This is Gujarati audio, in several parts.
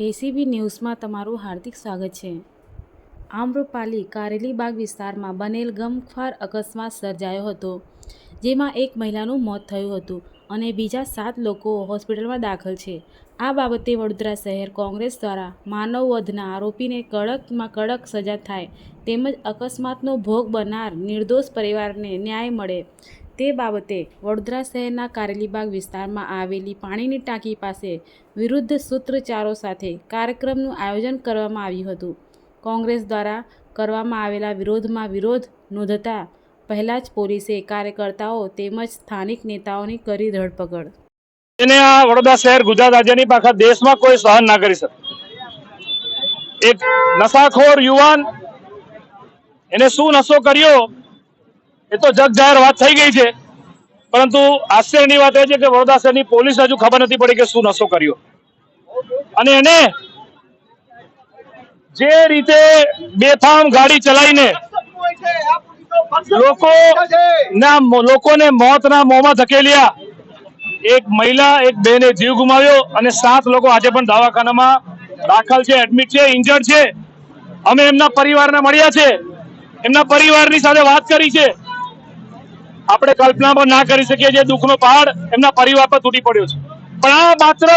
એસીબી ન્યૂઝમાં તમારું હાર્દિક સ્વાગત છે. આમ્રપાલી કારેલીબાગ વિસ્તારમાં બનેલ ગમખ્વાર અકસ્માત સર્જાયો હતો, જેમાં એક મહિલાનું મોત થયું હતું અને બીજા સાત લોકો હોસ્પિટલમાં દાખલ છે. આ બાબતે વડોદરા શહેર કોંગ્રેસ દ્વારા માનવ વધના આરોપીને કડકમાં કડક સજા થાય તેમજ અકસ્માતનો ભોગ બનનાર નિર્દોષ પરિવારને ન્યાય મળે તે બાબતે વડોદરા શહેરના કારેલીબાગ વિસ્તારમાં આવેલી પાણીની ટાંકી પાસે વિરુદ્ધ સૂત્રચારો સાથે કાર્યક્રમનું આયોજન કરવામાં આવ્યું હતું. કોંગ્રેસ દ્વારા કરવામાં આવેલા વિરોધમાં વિરોધ નોંધતા પહેલાં જ પોલીસે કાર્યકર્તાઓ તેમજ સ્થાનિક નેતાઓની કરી ધરપકડ. એને આ વડોદરા શહેર ગુજરાત રાજ્યની પાછા દેશમાં કોઈ સહન ના કરી શકે. એક નશાખોર યુવાન એને શું નશો કર્યો? એ તો જગ જાહેર વાત થઈ ગઈ છે. પરંતુ આશ્ચર્યની વાત એ છે કે વડોદરા શહેરની પોલીસ હજુ ખબર નથી પડી કે શું નશો કર્યો. અને એને જે રીતે બેફામ ગાડી ચલાવીને લોકોને મોતના મોંમાં ધકેલ્યા. એક મહિલા, એક બેને જીવ ગુમાવ્યો અને સાત લોકો આજે પણ દવાખાનામાં દાખલ છે એડમિટ છે ઇન્જર્ડ છે. અમે એમના પરિવારને મળ્યા છે. એમના પરિવારની સાથે વાત કરી છે. આપણે કલ્પના પણ ના કરી શકીએ જે દુઃખનો પહાડ એમના પરિવાર પર તૂટી પડ્યો છે. પણ આ માત્ર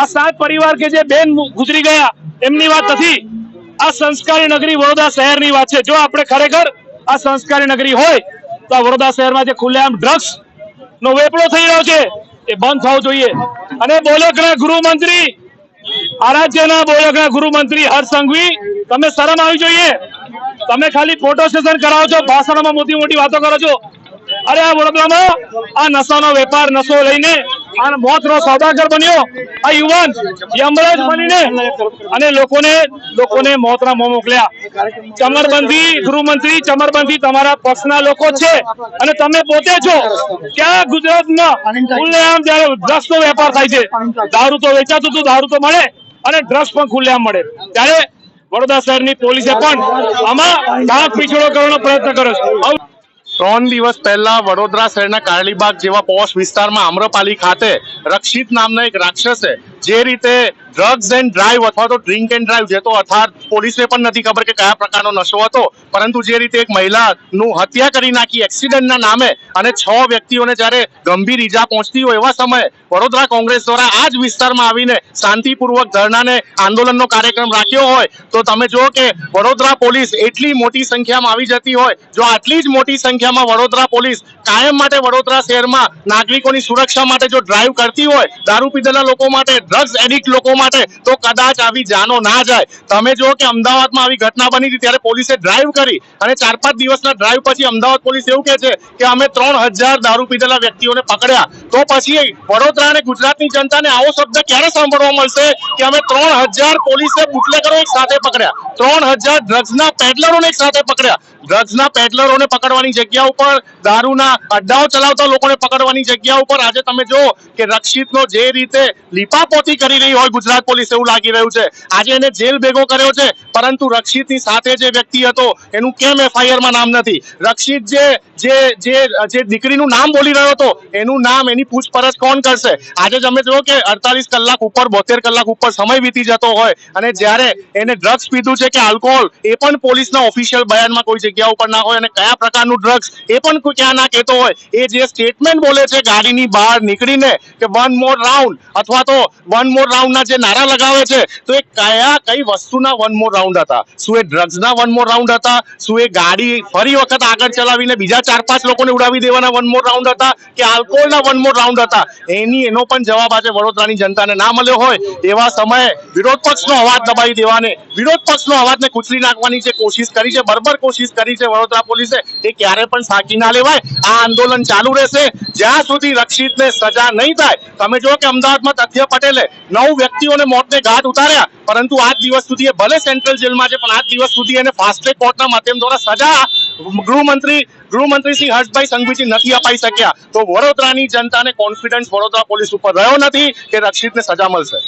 આ સાત પરિવાર કે જે બેન ગુજરી ગયા, એમની વાત નથી. આ સંસ્કારી નગરી વડોદરા શહેરની વાત છે. જો આપણે ખરેખર આ સંસ્કારી નગરી હોય, તો આ વડોદરા શહેરમાં જે ખુલ્લેઆમ ડ્રગ્સ નો વેપલો થઈ રહ્યો છે, એ બંધ થવો જોઈએ. અને બોલકના ગૃહમંત્રી? આ રાજ્યના બોલકના ગૃહમંત્રી હર્ષ સંઘવી તમે શરમ આવી જોઈએ? તમે ખાલી ફોટો સેશન કરાવો છો, ભાષણમાં મોટી મોટી વાતો કરો છો. અરે આ વડોદરામાં આ નશાનો વેપાર, નશો લઈને આ મોતનો સોદાગર બન્યો. આ યુવાન યમરાજ બનીને અને લોકોને લોકોને મોતના મોં મોકલ્યા. ચમરબંધી, ગૃહમંત્રી, ચમરબંધી તમારા પક્ષના લોકો છે. અને તમે પોતે છો. ક્યાં ગુજરાતમાં જયારે ડ્રગ્સનો વેપાર થાય છે. દારૂ તો વેચાતું હતું, દારૂ તો મળે અને ડ્રગ્સ પણ ખુલ્લેઆમ મળે. ત્યારે વડોદરા શહેરની પોલીસે પણ આમાં ડાક પીછળો કરવાનો પ્રયત્ન કર્યો છે. ત્રણ દિવસ પહેલા વડોદરા શહેરના કારલીબાગ જેવા પોશ વિસ્તારમાં આમ્રપાલી ખાતે રક્ષિત નામના એક રાક્ષસે જે રીતે ડ્રગ્સ એન્ડ ડ્રાઈવ અથવા તો ડ્રિંક એન્ડ ડ્રાઈવ જે તો અથાર પોલીસને પણ નથી ખબર કે કયા પ્રકારનો નશો હતો. પરંતુ જે રીતે એક મહિલાનું હત્યા કરી નાખી એક્સિડન્ટના નામે અને છ વ્યક્તિઓને જ્યારે ગંભીર ઈજા પહોંચતી હોય એવા સમયે વડોદરા કોંગ્રેસ દ્વારા આ જ વિસ્તારમાં આવીને શાંતિપૂર્વક ધરણાને આંદોલનનો કાર્યક્રમ રાખ્યો હોય, તો તમે જુઓ કે વડોદરા પોલીસ એટલી મોટી સંખ્યામાં આવી જતી હોય, જો આટલી જ મોટી સંખ્યામાં વડોદરા પોલીસ કાયમ માટે વડોદરા શહેરમાં નાગરિકોની સુરક્ષા માટે જો ડ્રાઈવ કરતી હોય, દારૂ પીધેલા લોકો માટે ડ્રગ્સ એડિક્ટ લોકો માટે તો કદાચ આવી જાનો ના જાય. તમે જો કે અમદાવાદમાં આવી ઘટના બની હતી, ત્યારે પોલીસે ડ્રાઈવ કરી. અને ચાર પાંચ દિવસના ડ્રાઈવ પછી અમદાવાદ પોલીસ એવું કહે છે કે અમે ત્રણ હજાર દારૂ પીધેલા વ્યક્તિઓને પકડ્યા. તો પછી વડોદરા અને ગુજરાતની જનતાને આવો શબ્દ ક્યારે સાંભળવા મળશે કે અમે ત્રણ હજાર પોલીસે બુટલેકરો એક સાથે પકડ્યા? ત્રણ હજાર ડ્રગ્સના પેડલરોને એક સાથે પકડ્યા. ડ્રગ્સના પેડલરોને પકડવાની જગ્યા ઉપર, દારૂના અડ્ડાઓ ચલાવતા લોકોને પકડવાની જગ્યા ઉપર આજે તમે જો કે રક્ષિતનો જે રીતે લીપાપોતી કરી રહી હોય ગુજરાત પોલીસ એવું લાગી રહ્યું છે. આજે એને જેલ ભેગો કર્યો છે, પરંતુ રક્ષિતની સાથે જે વ્યક્તિ હતો, એનું કેમ એફઆઈઆરમાં નામ નથી? રક્ષિત જે જે દીકરીનું નામ બોલી રહ્યો હતો, એનું નામ, એની પૂછપરછ કોણ કરશે? આજે તમે જો કે અડતાલીસ કલાક ઉપર, બોતેર કલાક ઉપર સમય વીતી જતો હોય, અને જ્યારે એને ડ્રગ્સ પીધું છે કે આલ્કોહોલ, એ પણ પોલીસના ઓફિશિયલ બયાનમાં કોઈ જગ્યા ઉપર ના હોય, અને કયા પ્રકારનું ડ્રગ્સ, એ પણ ક્યાં ના કહેતો હોય, એ જે સ્ટેટમેન્ટ બોલે છે, ગાડીની બહાર નીકળીને, કે વન મોર રાઉન્ડ અથવા તો વન મોર રાઉન્ડના જે નારા લગાવે છે? તો એ કયા, કઈ વસ્તુના વન મોર રાઉન્ડ હતા? શું એ ડ્રગ્સના વન મોર રાઉન્ડ હતા? શું એ ગાડી ફરી વખત આગળ ચલાવીને બીજા ચાર, પાંચ લોકોને ઉડાવી દેવાના વન મોર રાઉન્ડ હતા કે આલ્કોહોલના વન મોર રાઉન્ડ હતા? એની, એનો પણ જવાબ આજે વડોદરાની જનતાને ના મળ્યો હોય. એવા સમયે વિરોધ પક્ષનો અવાજ દબાવી દેવાને, વિરોધ પક્ષનો અવાજને કુચલી નાખવાની જે કોશિશ કરી છે, બરબર કોશિશ કરી છે વડોદરા પોલીસે, એ ક્યારે પણ સાકી ના લેવાય. આ આંદોલન ચાલુ રહેશે. જ્યાં સુધી રક્ષિતને સજા નહીં થાય, તમે જો કે અમદાવાદમાં તથ્ય પટેલે નવ વ્યક્તિઓને મોતને ઘાટ ઉતાર્યા. પરંતુ આજ દિવસ સુધી એ ભલે સેન્ટ્રલ જેલમાં છે, પણ આજ દિવસ સુધી એને ફાસ્ટ ટ્રેક કોર્ટના માધ્યમ દ્વારા સજા ગૃહમંત્રી ગૃહમંત્રી શ્રી હર્ષભાઈ સંઘવીજી નથી અપાઈ શક્યા. તો વડોદરાની જનતાને કોન્ફિડન્સ વડોદરા પોલીસ ઉપર રહ્યો નથી કે રક્ષિતને સજા મળશે.